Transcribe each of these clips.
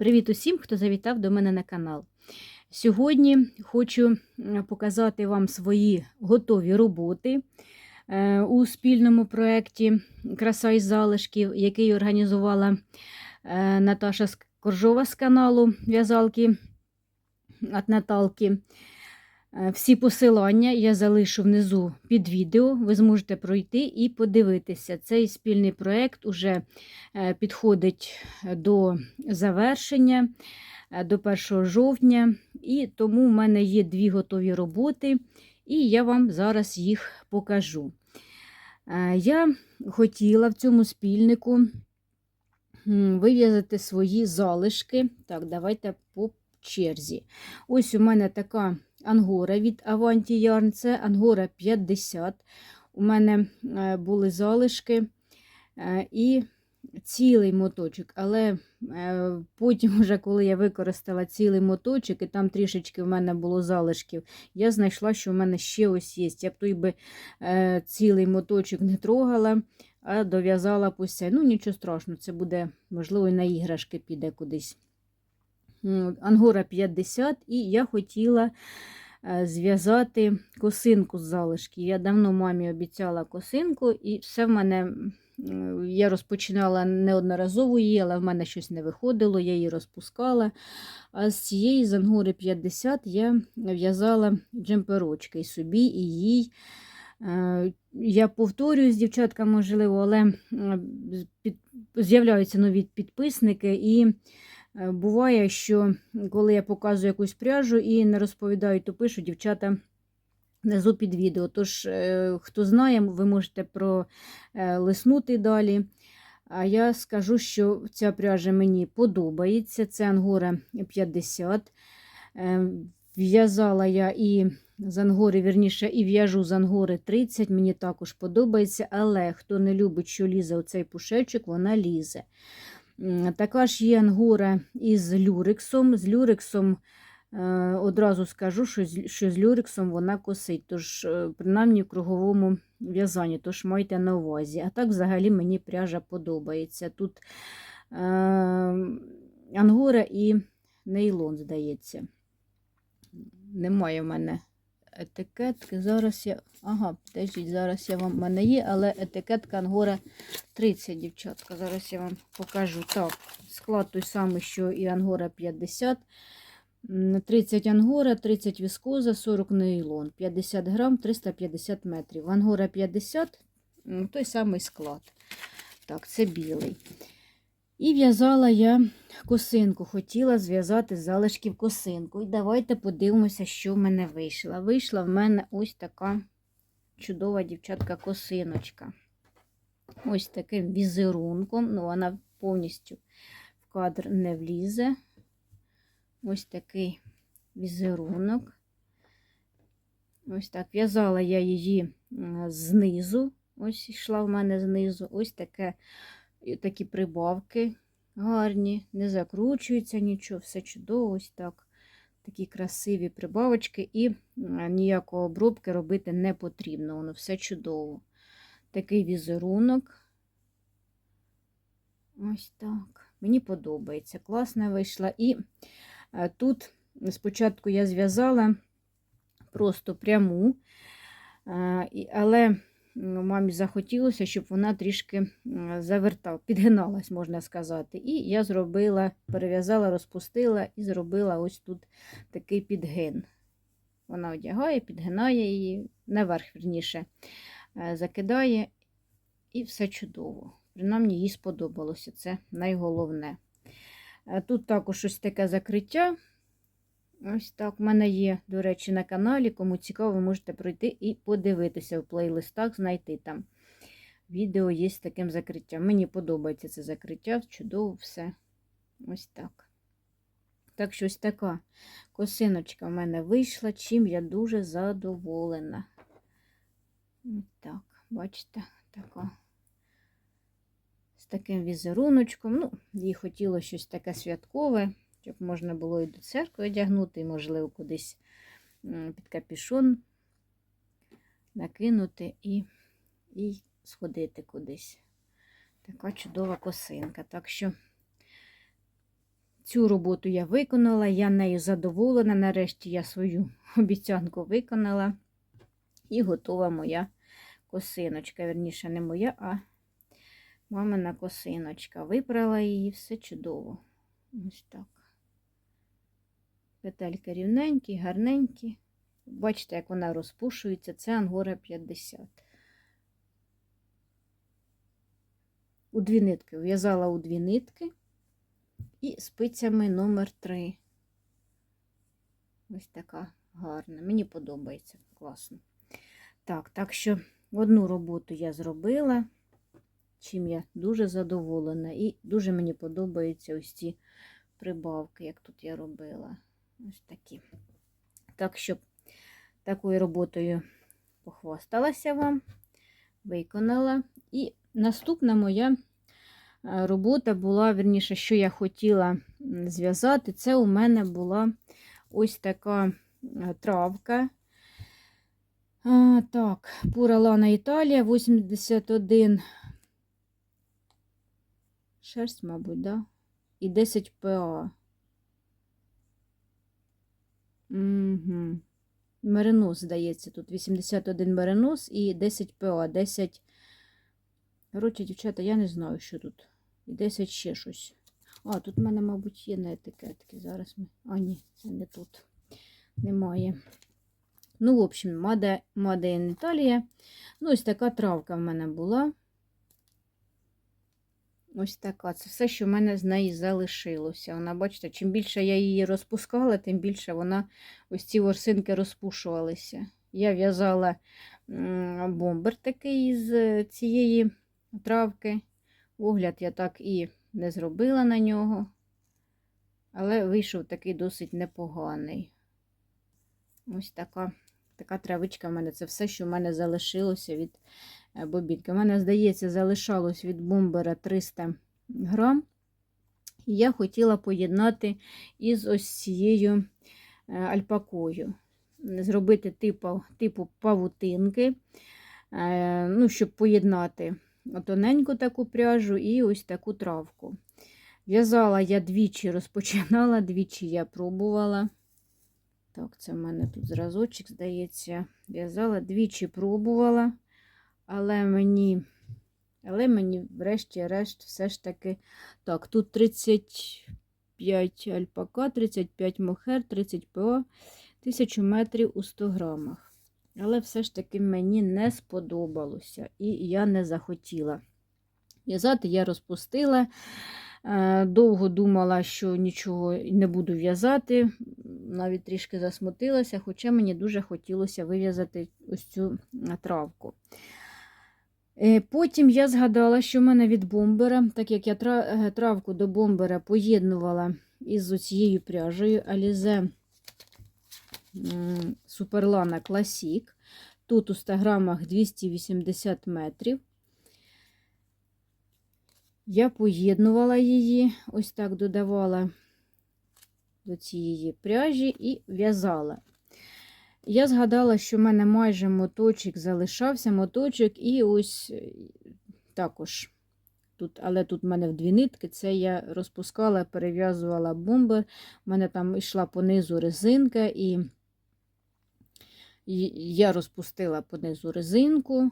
Привіт усім, хто завітав до мене на канал. Сьогодні хочу показати вам свої готові роботи е, у спільному проєкті Краса із залишків, який організувала е, Наташа Коржова з каналу В'язалки від Наталки. Е, Всі посилання я залишу внизу під відео. Ви зможете пройти і подивитися. Цей спільний проєкт уже е, підходить до завершення е, до 1 жовтня, і тому в мене є дві готові роботи, і я вам зараз їх покажу. Е, Я хотіла в цьому спільнику вив'язати свої залишки. Так, давайте по черзі. Ось у мене така ангора від Avanti Yarn, це ангора 50. У мене е, були залишки е, і цілий моточок, але е, потім, вже коли я використала цілий моточок, і там трішечки в мене було залишків, я знайшла, що в мене ще ось є. Я б той би цілий моточок не трогала, а дов'язала пуся. Ну, нічого страшного, це буде, можливо, і на іграшки піде кудись. Ангора 50, і я хотіла е, зв'язати косинку з залишків. Я давно мамі обіцяла косинку, і все в мене. Я розпочинала неодноразово її, але в мене щось не виходило, я її розпускала. А з цієї з ангори 50 я в'язала джемперочки і собі, і їй. Е, Я повторююсь, дівчатка, можливо, але з'являються нові підписники, і буває, що коли я показую якусь пряжу і не розповідаю, то пишу дівчата внизу під відео. Тож, е, хто знає, ви можете пролиснути далі. А я скажу, що ця пряжа мені подобається. Це Ангора 50. Е, В'язала я і з ангори, вірніше, і в'яжу з ангори 30. Мені також подобається, але хто не любить, що лізе оцей пушечок, вона лізе. М, Така ж є ангора із люрексом. З люрексом е, одразу скажу, що з, люрексом вона косить, тож, е, принаймні в круговому в'язанні, тож майте на увазі. А так взагалі мені пряжа подобається. Тут е, ангора і нейлон, здається. Немає в мене етикетки. Зараз я. Ага, подождіть, зараз я вам в мене є, але етикетка Ангора 30, дівчатка. Зараз я вам покажу. Так, склад той самий, що і Ангора 50. 30 ангора, 30 віскоза, 40 нейлон, 50 грам, 350 метрів. Ангора 50, той самий склад. Так, це білий. І в'язала я косинку, хотіла зв'язати з залишків косинку. І давайте подивимося, що в мене вийшло. Вийшла в мене ось така чудова дівчатка косиночка. Ось таким візерунком. Ну, вона повністю в кадр не влізе. Ось такий візерунок. Ось так. В'язала я її знизу. Ось йшла в мене знизу. Ось таке, і такі прибавки гарні, не закручується нічого, все чудово, ось так. Такі красиві прибавочки, і ніякої обробки робити не потрібно. Воно все чудово. Такий візерунок. Ось так. Мені подобається. Класна вийшла. І е, тут спочатку я зв'язала просто пряму, е, але мамі захотілося, щоб вона трішки завертала, підгиналась, можна сказати. І я зробила, перев'язала, розпустила і зробила ось тут такий підгин. Вона одягає, підгинає її, наверх, вірніше, е, закидає, і все чудово. Принаймні, їй сподобалося, це найголовне. Е, Тут також ось таке закриття. Ось так. У мене є, до речі, на каналі. Кому цікаво, можете пройти і подивитися в плейлистах, знайти там. Відео є з таким закриттям. Мені подобається це закриття, чудово все. Ось так. Так що ось така косиночка в мене вийшла, чим я дуже задоволена. Ось так, бачите, така. З таким візеруночком. Ну, їй хотілося щось таке святкове, щоб можна було і до церкви одягнути, і, можливо, кудись під капюшон накинути і, і сходити кудись. Така чудова косинка. Так що цю роботу я виконала, я нею задоволена. Нарешті я свою обіцянку виконала. І готова моя косиночка. Верніше, не моя, а мамина косиночка. Випрала її, все чудово. Ось так. Петельки рівненькі, гарненькі. Бачите, як вона розпушується. Це Ангора 50. У дві нитки. В'язала у дві нитки і спицями номер 3. Ось така гарна. Мені подобається. Класно. Так, так що одну роботу я зробила, чим я дуже задоволена. І дуже мені подобаються ось ці прибавки, як тут я робила. Ось такі. Так що такою роботою похвасталася вам, виконала. І наступна моя е, робота була, верніше, що я хотіла зв'язати, це у мене була ось така е, травка. А, так, Пура Лана Італія, 81 шерсть, мабуть, да? І 10 ПА. Угу. Меринос, здається, тут 81 меринос і 10 ПА, 10. Коротше, дівчата, я не знаю, що тут. І 10 ще щось. А, тут в мене, мабуть, є на етикетки. Зараз ми. А, ні, це не тут. Немає. Ну, в общем, Made in Italia. Ну, ось така травка в мене була. Ось така. Це все, що в мене з неї залишилося. Вона, бачите, чим більше я її розпускала, тим більше вона ось ці ворсинки розпушувалися. Я в'язала бомбер такий з е, цієї травки. Огляд я так і не зробила на нього. Але вийшов такий досить непоганий. Ось така така травичка в мене. Це все, що в мене залишилося від бобінки. У мене, здається, залишалось від бомбера 300 грам. І я хотіла поєднати із ось цією е, альпакою. Зробити типу, типу павутинки, е, ну, щоб поєднати тоненьку таку пряжу і ось таку травку. В'язала я двічі розпочинала, двічі я пробувала. Так, це в мене тут зразочок, здається, в'язала, двічі пробувала, але мені, але мені, врешті-решт, все ж таки. Так, тут 35 альпака, 35 мохер, 30 ПО, 1000 метрів у 100 грамах. Але все ж таки мені не сподобалося і я не захотіла. В'язати я розпустила. Е, Довго думала, що нічого не буду в'язати, навіть трішки засмутилася, хоча мені дуже хотілося вив'язати ось цю травку. Е, Потім я згадала, що в мене від бомбера, так як я травку до бомбера поєднувала із цією пряжею Alize Superlana Classic. Тут у 100 грамах 280 метрів. Я поєднувала її, ось так додавала до цієї пряжі і в'язала. Я згадала, що в мене майже моточок залишався, моточок, і ось е, також тут, але тут в мене в дві нитки, це я розпускала, перев'язувала бомбер. У мене там йшла понизу резинка, і і я розпустила понизу резинку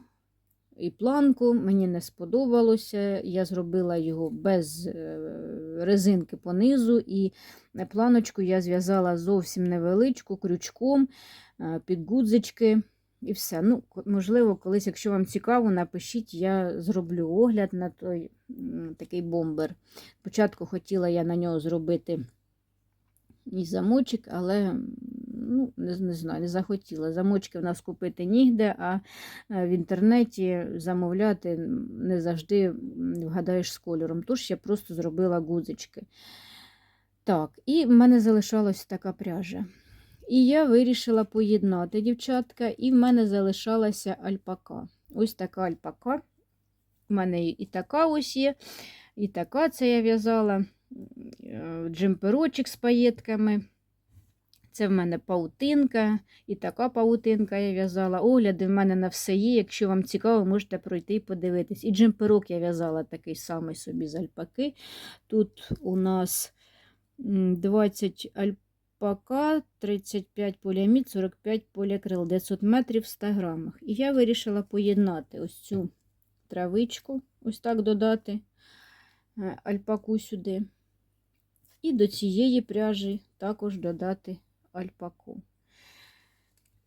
і планку. Мені не сподобалося. Я зробила його без е, резинки понизу, і планочку я зв'язала зовсім невеличку крючком е, під гудзички. І все. Ну, Можливо, колись, якщо вам цікаво, напишіть, я зроблю огляд на той такий бомбер. Спочатку хотіла я на нього зробити і замочок, але ну, не, не знаю, не захотіла. Замочки в нас купити нігде, а в інтернеті замовляти не завжди вгадаєш з кольором. Тож я просто зробила гудзички. Так, і в мене залишалась така пряжа. І я вирішила поєднати дівчатка, і в мене залишалася альпака. Ось така альпака. У мене і така ось є, і така це я в'язала е, джемперочок з паєтками. Це в мене паутинка, і така паутинка я в'язала. Огляди в мене на все є. Якщо вам цікаво, можете пройти і подивитись. І джемперок я в'язала такий самий собі з альпаки. Тут у нас 20 альпака, 35 поліамід, 45 поліакрил, 900 метрів в 100 грамах. І я вирішила поєднати ось цю травичку, ось так додати е, альпаку сюди. І до цієї пряжі також додати альпаку.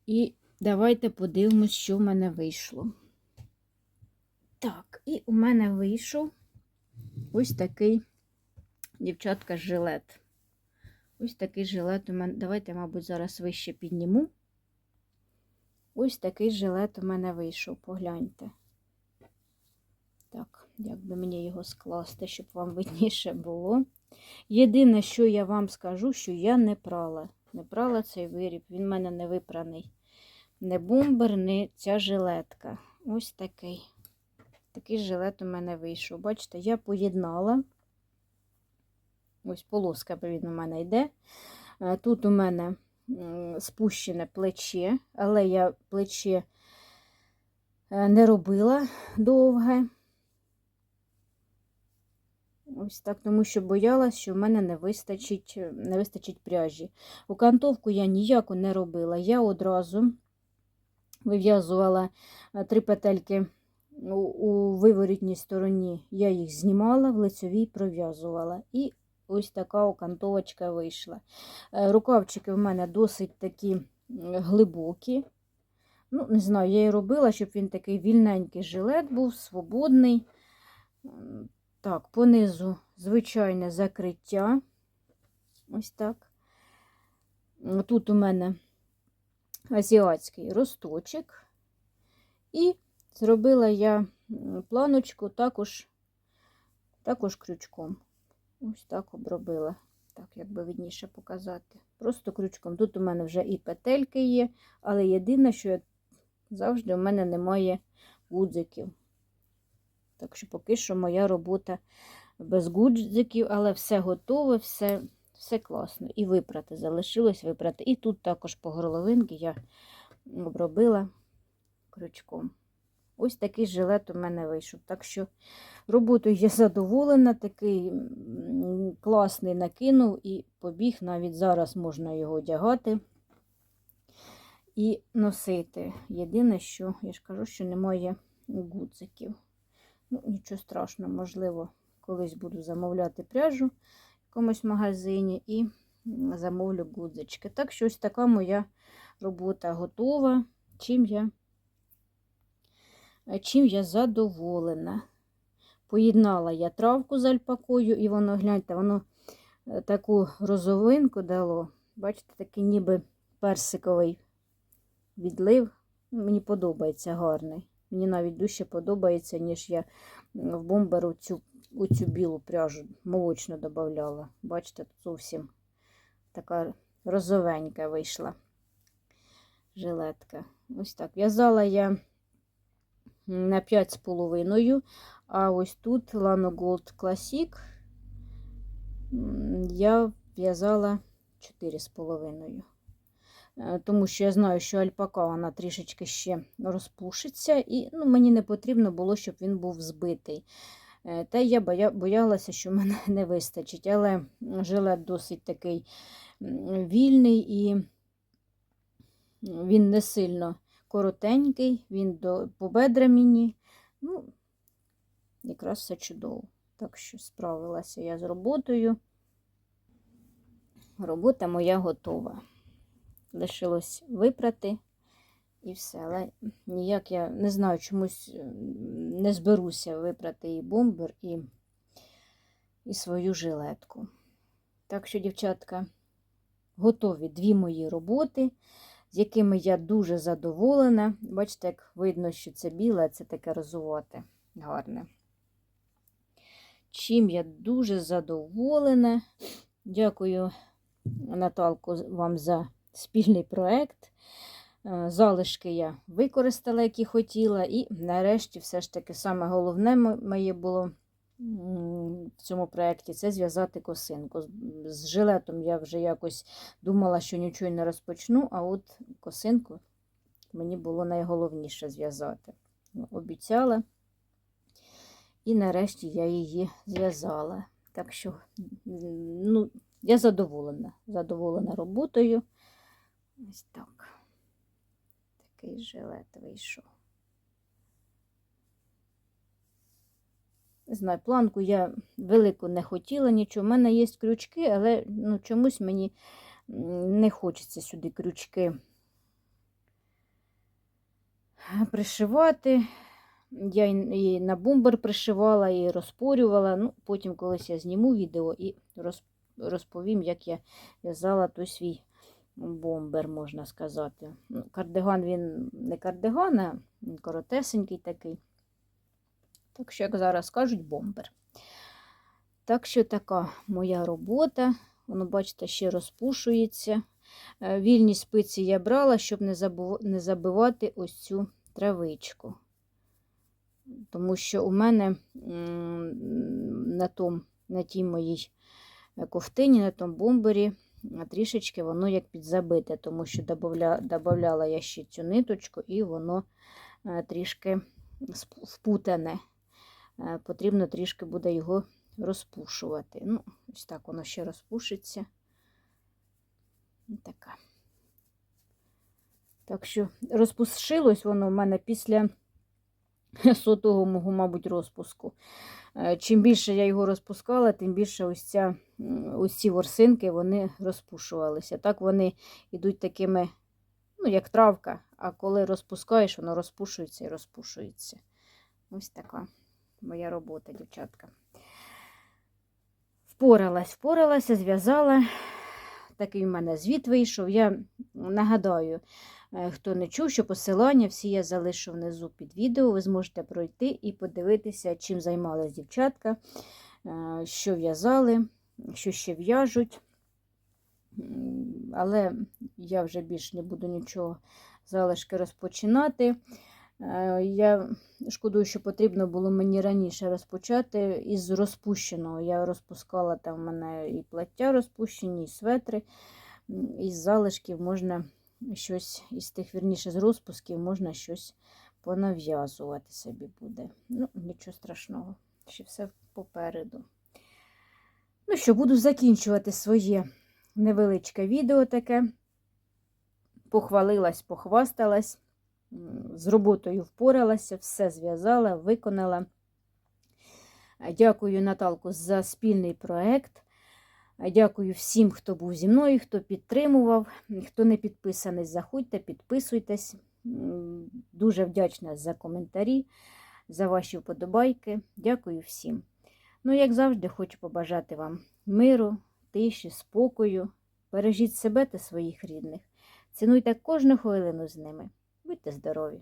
І давайте подивимось, що в мене вийшло. Так, і у мене вийшов ось такий, дівчатка, жилет. Ось такий жилет у мене. Давайте, мабуть, зараз вище підніму. Ось такий жилет у мене вийшов, погляньте. Так, як би мені його скласти, щоб вам видніше було. Єдине, що я вам скажу, що я не прала. Не прала цей виріб, він в мене не випраний. Не бомбер, не ця жилетка. Ось такий. Такий жилет у мене вийшов. Бачите, я поєднала. Ось полоска він у мене йде. Е, Тут у мене спущене плече, але я плече е, не робила довге. Ось так, тому що боялась, що в мене не вистачить, не вистачить пряжі. Окантовку я ніяку не робила. Я одразу вив'язувала е, три петельки у, виворітній стороні, я їх знімала, в лицевій пров'язувала. І ось така окантовочка вийшла. Е, Рукавчики в мене досить такі глибокі. Ну, не знаю, я і робила, щоб він такий вільненький жилет був, свободний. Так, понизу звичайне закриття. Ось так. Тут у мене азіатський росточок. І зробила я планочку також, також крючком. Ось так обробила. Так, як би видніше показати. Просто крючком. Тут у мене вже і петельки є, але єдине, що завжди у мене немає гудзиків. Так що поки що моя робота без гудзиків, але все готове, все, все класно. І випрати залишилось випрати. І тут також по горловинки я обробила крючком. Ось такий жилет у мене вийшов. Так що роботою я задоволена, такий класний накинув і побіг. Навіть зараз можна його одягати і носити. Єдине, що я ж кажу, що немає гудзиків. Ну, нічого страшного, можливо, колись буду замовляти пряжу в якомусь магазині і замовлю гудзички. Так що ось така моя робота готова. Чим я, е, чим я задоволена. Поєднала я травку з альпакою, і воно, гляньте, воно е, таку розовинку дало. Бачите, такий ніби персиковий відлив. Мені подобається гарний. Мені навіть дужче подобається, ніж я в бомберу цю, у цю білу пряжу молочну додавала. Бачите, тут зовсім така розовенька вийшла жилетка. Ось так. В'язала я на 5,5, а ось тут Lano Gold Classic я в'язала 4,5. Е, Тому що я знаю, що альпака вона трішечки ще розпушиться, і ну, мені не потрібно було, щоб він був збитий. Е, Та я боялася, що мене не вистачить. Але жилет досить такий вільний і він не сильно коротенький, він до, по бедра мені. Ну, якраз все чудово. Так що справилася я з роботою. Робота моя готова. Лишилось випрати і все. Але ніяк я не знаю, чомусь не зберуся випрати і бомбер, і, і свою жилетку. Так що, дівчатка, готові дві мої роботи, з якими я дуже задоволена. Бачите, як видно, що це біле, це таке розувате, гарне. Чим я дуже задоволена. Дякую, Наталко, вам за спільний проект. Е, Залишки я використала, які хотіла, і нарешті, все ж таки, саме головне моє було в цьому проєкті це зв'язати косинку. З- жилетом я вже якось думала, що нічого не розпочну, а от косинку мені було найголовніше зв'язати. Ну, Обіцяла, і нарешті я її зв'язала. Так що, ну, я задоволена. Задоволена роботою. Ось так. Такий жилет вийшов. Не знаю, планку я велику не хотіла нічого. У мене є крючки, але ну, чомусь мені не хочеться сюди крючки пришивати. Я і на бомбер пришивала, і розпорювала. Ну, потім колись я зніму відео і розповім, як я в'язала той свій бомбер, можна сказати. Ну, кардиган він не кардиган, а він коротесенький такий. Так що, як зараз кажуть, бомбер. Так що така моя робота. Воно, бачите, ще розпушується. Е, Вільні спиці я брала, щоб не, забу... не забивати ось цю травичку. Тому що у мене на, том, на тій моїй е, ковтині, на тому бомбері, трішечки воно як підзабите, тому що додавала я ще цю ниточку, і воно е, трішки впутане. Е, Потрібно трішки буде його розпушувати. Ну, ось так воно ще розпушиться. Така. Так що розпушилось воно в мене після сотого мого, мабуть, розпуску. Е, Чим більше я його розпускала, тим більше ось, ця, ось ці ворсинки вони розпушувалися. Так вони йдуть такими, ну, як травка, а коли розпускаєш, воно розпушується і розпушується. Ось така моя робота, дівчатка. Впоралась, впоралася, зв'язала. Такий в мене звіт вийшов. Я нагадаю, хто не чув, що посилання всі я залишу внизу під відео. Ви зможете пройти і подивитися, чим займалась дівчатка, е, що в'язали, що ще в'яжуть. Але я вже більш не буду нічого залишки розпочинати. Е, Я шкодую, що потрібно було мені раніше розпочати із розпущеного. Я розпускала там в мене і плаття розпущені, і светри. Із залишків можна щось, із тих, вірніше, з розпусків можна щось понав'язувати собі буде. Ну, нічого страшного, ще все попереду. Ну що, буду закінчувати своє невеличке відео таке. Похвалилась, похвасталась з роботою впоралася, все зв'язала, виконала. Дякую, Наталку, за спільний проект. Е, Дякую всім, хто був зі мною, хто підтримував. Хто не підписаний, заходьте, підписуйтесь. Дуже вдячна за коментарі, за ваші вподобайки. Дякую всім. Ну, як завжди, хочу побажати вам миру, тиші, спокою. Бережіть себе та своїх рідних. Цінуйте кожну хвилину з ними. Будьте здорові!